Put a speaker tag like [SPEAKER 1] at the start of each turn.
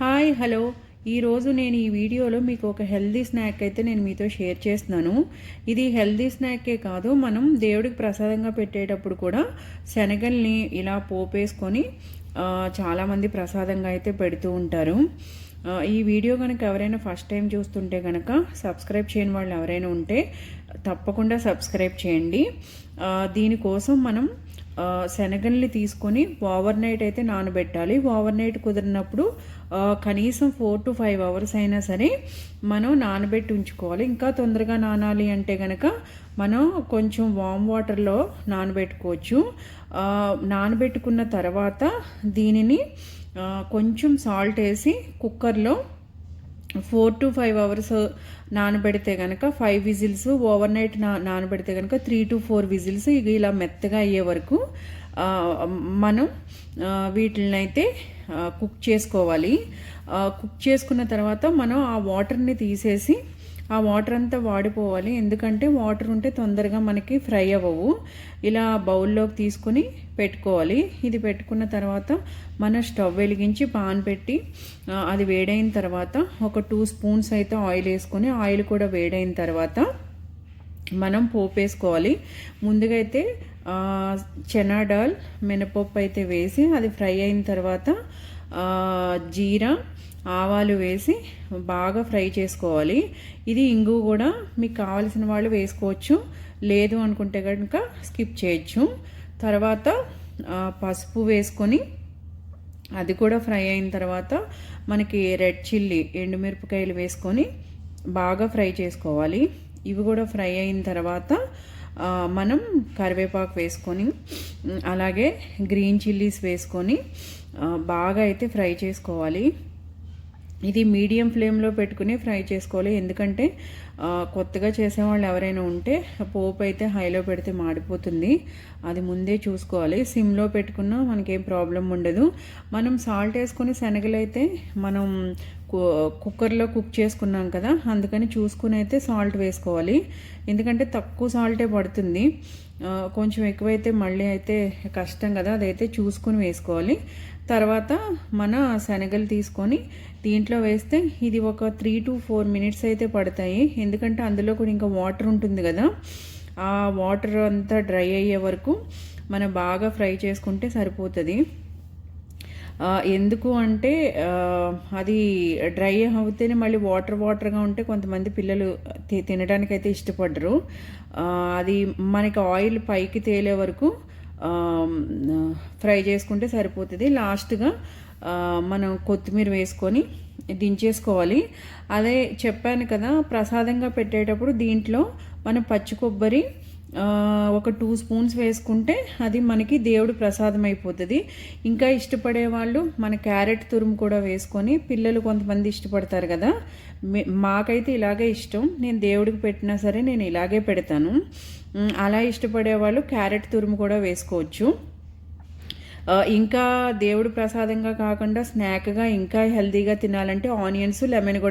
[SPEAKER 1] Hi hello. ఈరోజు నేను ఈ వీడియోలో మీకు ఒక హెల్దీ స్నాక్ అయితే నేను మీతో షేర్ చేస్తున్నాను. ఇది హెల్దీ స్నాకే కాదు మనం దేవుడికి ప్రసాదంగా పెట్టేటప్పుడు కూడా శనగల్ని ఇలా పోపేసుకొని చాలామంది ప్రసాదంగా అయితే పెడుతూ ఉంటారు. ఈ వీడియో కనుక ఎవరైనా ఫస్ట్ టైం చూస్తుంటే కనుక సబ్స్క్రైబ్ చేయని వాళ్ళు ఎవరైనా ఉంటే తప్పకుండా సబ్స్క్రైబ్ చేయండి. దీనికోసం మనం శనగల్ని తీసుకొని ఓవర్ నైట్ అయితే నానబెట్టాలి. ఓవర్ నైట్ కుదిరినప్పుడు కనీసం ఫోర్ టు ఫైవ్ అవర్స్ అయినా సరే మనం నానబెట్టి ఉంచుకోవాలి. ఇంకా తొందరగా నానాలి అంటే కనుక మనం కొంచెం వామ్ వాటర్లో నానబెట్టుకోవచ్చు. నానబెట్టుకున్న తర్వాత దీనిని కొంచెం సాల్ట్ వేసి కుక్కర్లో ఫోర్ టు ఫైవ్ అవర్స్ నానబెడితే కనుక ఫైవ్ విజిల్స్ ఓవర్ నైట్ నా నానబెడితే కనుక త్రీ టు ఫోర్ విజిల్స్ ఇక ఇలా మెత్తగా అయ్యే వరకు మనం వీటిని అయితే కుక్ చేసుకోవాలి. కుక్ చేసుకున్న తర్వాత మనం ఆ వాటర్ని తీసేసి ఆ వాటర్ అంతా వాడిపోవాలి. ఎందుకంటే వాటర్ ఉంటే తొందరగా మనకి ఫ్రై అవ్వవు. ఇలా బౌల్లోకి తీసుకుని పెట్టుకోవాలి. ఇది పెట్టుకున్న తర్వాత మనం స్టవ్ వెలిగించి పాన్ పెట్టి అది వేడైన తర్వాత ఒక టూ స్పూన్స్ అయితే ఆయిల్ వేసుకొని ఆయిల్ కూడా వేడైన తర్వాత మనం పోపు వేసుకోవాలి ముందుగా అయితే చెనా డాల్ మినపప్పు అయితే వేసి అది ఫ్రై అయిన తర్వాత జీరా ఆవాలు వేసి బాగా ఫ్రై చేసుకోవాలి. ఇది ఇంగు కూడా మీకు కావలసిన వాళ్ళు వేసుకోవచ్చు. లేదు అనుకుంటే కనుక స్కిప్ చేయొచ్చు. తర్వాత పసుపు వేసుకొని అది కూడా ఫ్రై అయిన తర్వాత మనకి రెడ్ చిల్లీ ఎండుమిరపకాయలు వేసుకొని బాగా ఫ్రై చేసుకోవాలి. ఇవి కూడా ఫ్రై అయిన తర్వాత మనం కరివేపాకు వేసుకొని అలాగే గ్రీన్ చిల్లీస్ వేసుకొని బాగా అయితే ఫ్రై చేసుకోవాలి. ఇది మీడియం ఫ్లేమ్లో పెట్టుకుని ఫ్రై చేసుకోవాలి. ఎందుకంటే కొత్తగా చేసేవాళ్ళు ఎవరైనా ఉంటే పోపు అయితే హైలో పెడితే మాడిపోతుంది. అది ముందే చూసుకోవాలి. సిమ్లో పెట్టుకున్నా మనకేం ప్రాబ్లం ఉండదు. మనం సాల్ట్ వేసుకొని శనగలు అయితే మనం కుక్కర్లో కుక్ చేసుకున్నాం కదా అందుకని చూసుకుని అయితే సాల్ట్ వేసుకోవాలి. ఎందుకంటే తక్కువ సాల్టే పడుతుంది. కొంచెం ఎక్కువైతే మళ్ళీ అయితే కష్టం కదా అదైతే చూసుకుని వేసుకోవాలి. తర్వాత మన శనగలు తీసుకొని దీంట్లో వేస్తే ఇది ఒక త్రీ టు ఫోర్ మినిట్స్ అయితే పడతాయి. ఎందుకంటే అందులో కూడా ఇంకా వాటర్ ఉంటుంది కదా ఆ వాటర్ అంతా డ్రై అయ్యే వరకు మనం బాగా ఫ్రై చేసుకుంటే సరిపోతుంది. ఎందుకు అంటే అది డ్రై అవుతేనే మళ్ళీ వాటర్ వాటర్గా ఉంటే కొంతమంది పిల్లలు తినడానికి అయితే ఇష్టపడరు. అది మనకి ఆయిల్ పైకి తేలే వరకు ఫ్రై చేసుకుంటే సరిపోతుంది. లాస్ట్గా మనం కొత్తిమీర వేసుకొని దించేసుకోవాలి. అదే చెప్పాను కదా ప్రసాదంగా పెట్టేటప్పుడు దీంట్లో మనం పచ్చి కొబ్బరి ఒక టూ స్పూన్స్ వేసుకుంటే అది మనకి దేవుడి ప్రసాదం అయిపోతుంది. ఇంకా ఇష్టపడే వాళ్ళు మన క్యారెట్ తురుము కూడా వేసుకొని పిల్లలు కొంతమంది ఇష్టపడతారు కదా. మాకైతే ఇలాగే ఇష్టం. నేను దేవుడికి పెట్టినా సరే నేను ఇలాగే పెడతాను. అలా ఇష్టపడే వాళ్ళు క్యారెట్ తురుము కూడా వేసుకోవచ్చు. ఇంకా దేవుడు ప్రసాదంగా కాకుండా స్నాక్గా ఇంకా హెల్తీగా తినాలంటే ఆనియన్స్ లెమన్ కూడా